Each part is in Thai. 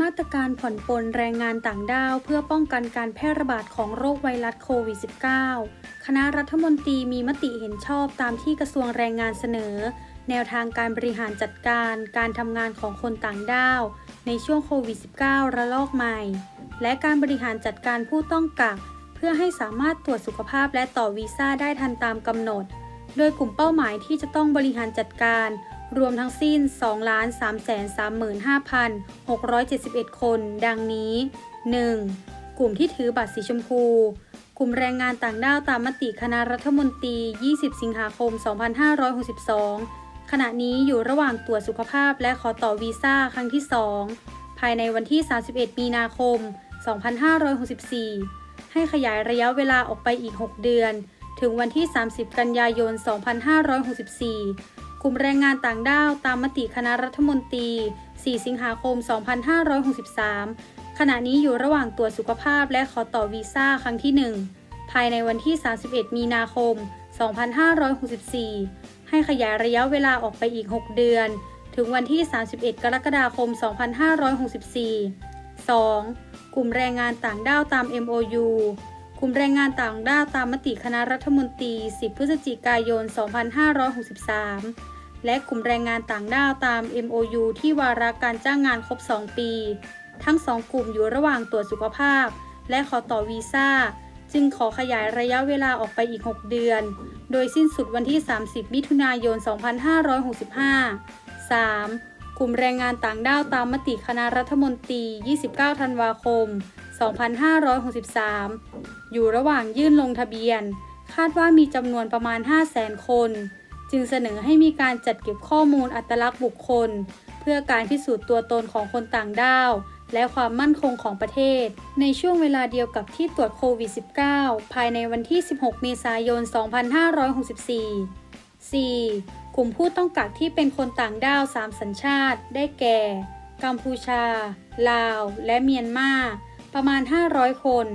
มาตรการผ่อนปลนแรงงานต่างด้าว เพื่อป้องกันการแพร่ระบาดของโรคไวรัสโควิด -19 คณะรัฐมนตรีมีมติเห็นชอบตามที่กระทรวงแรงงานเสนอ แนวทางการบริหารจัดการ การทำงานของคนต่างด้าว ในช่วงโควิด -19 ระลอกใหม่ และการบริหารจัดการผู้ต้องกัก เพื่อให้สามารถตรวจสุขภาพและต่อวีซ่าได้ทันตามกำหนด โดยกลุ่มเป้าหมายที่จะต้องบริหารจัดการ รวมทั้งสิ้น 2,335,671 คน ดังนี้ 1. กลุ่มที่ถือบัตรสีชมพู กลุ่มแรงงานต่างด้าวตามมติคณะรัฐมนตรี 20 สิงหาคม 2562 ขณะนี้อยู่ระหว่างตรวจสุขภาพและขอต่อวีซ่าครั้งที่ 2 ภายในวันที่ 31 มีนาคม 2564 ให้ขยายระยะเวลาออกไปอีก 6 เดือน ถึงวันที่ 30 กันยายน 2564 กลุ่มแรงงานต่างด้าวตามมติคณะรัฐมนตรี 4 สิงหาคม 2563 ขณะนี้อยู่ระหว่างตรวจสุขภาพและขอต่อวีซ่าครั้งที่ 1 ภายในวันที่ 31 มีนาคม 2564 ให้ขยายระยะเวลาออกไปอีก 6 เดือน ถึงวันที่ 31 กรกฎาคม 2564 2. กลุ่มแรงงานต่างด้าวตาม MOU กลุ่มแรงงานต่างด้าวตามมติคณะรัฐมนตรี 10 พฤศจิกายน 2563 และกลุ่มแรงงานต่างด้าวตาม MOU ที่วาระการจ้างงานครบ 2 ปี ทั้ง 2 กลุ่มอยู่ระหว่างตรวจสุขภาพ และขอต่อวีซ่า จึงขอขยายระยะเวลาออกไปอีก 6 เดือน โดยสิ้นสุดวันที่ 30 มิถุนายน 2565 3. กลุ่มแรงงานต่างด้าวตามมติคณะรัฐมนตรี 29 ธันวาคม 2563 อยู่ระหว่างยื่นลงทะเบียน คาดว่ามีจำนวนประมาณ 500,000 คน จึงเสนอให้มีการจัดเก็บข้อมูลอัตลักษณ์บุคคล เพื่อการพิสูจน์ตัวตนของคนต่างด้าวและความมั่นคงของประเทศ ในช่วงเวลาเดียวกับที่ตรวจโควิด -19 ภายในวันที่ 16 เมษายน 2564 4. กลุ่มผู้ต้องกักที่เป็นคนต่างด้าว 3 สัญชาติ ได้แก่ กัมพูชา ลาว และเมียนมา ประมาณ 500 คน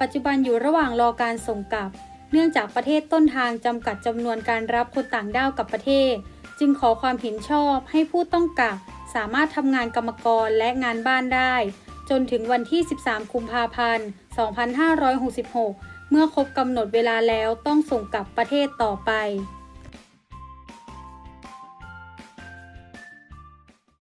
ปัจจุบันอยู่ระหว่างรอการส่งกลับ เนื่องจากประเทศต้นทางจำกัดจำนวนการรับคนต่างด้าวกับประเทศ จึงขอความเห็นชอบให้ผู้ต้องกักสามารถทำงานกรรมกรและงานบ้านได้ จนถึงวันที่ 13 กุมภาพันธ์ 2566 เมื่อครบกำหนดเวลาแล้วต้องส่งกลับประเทศต่อไป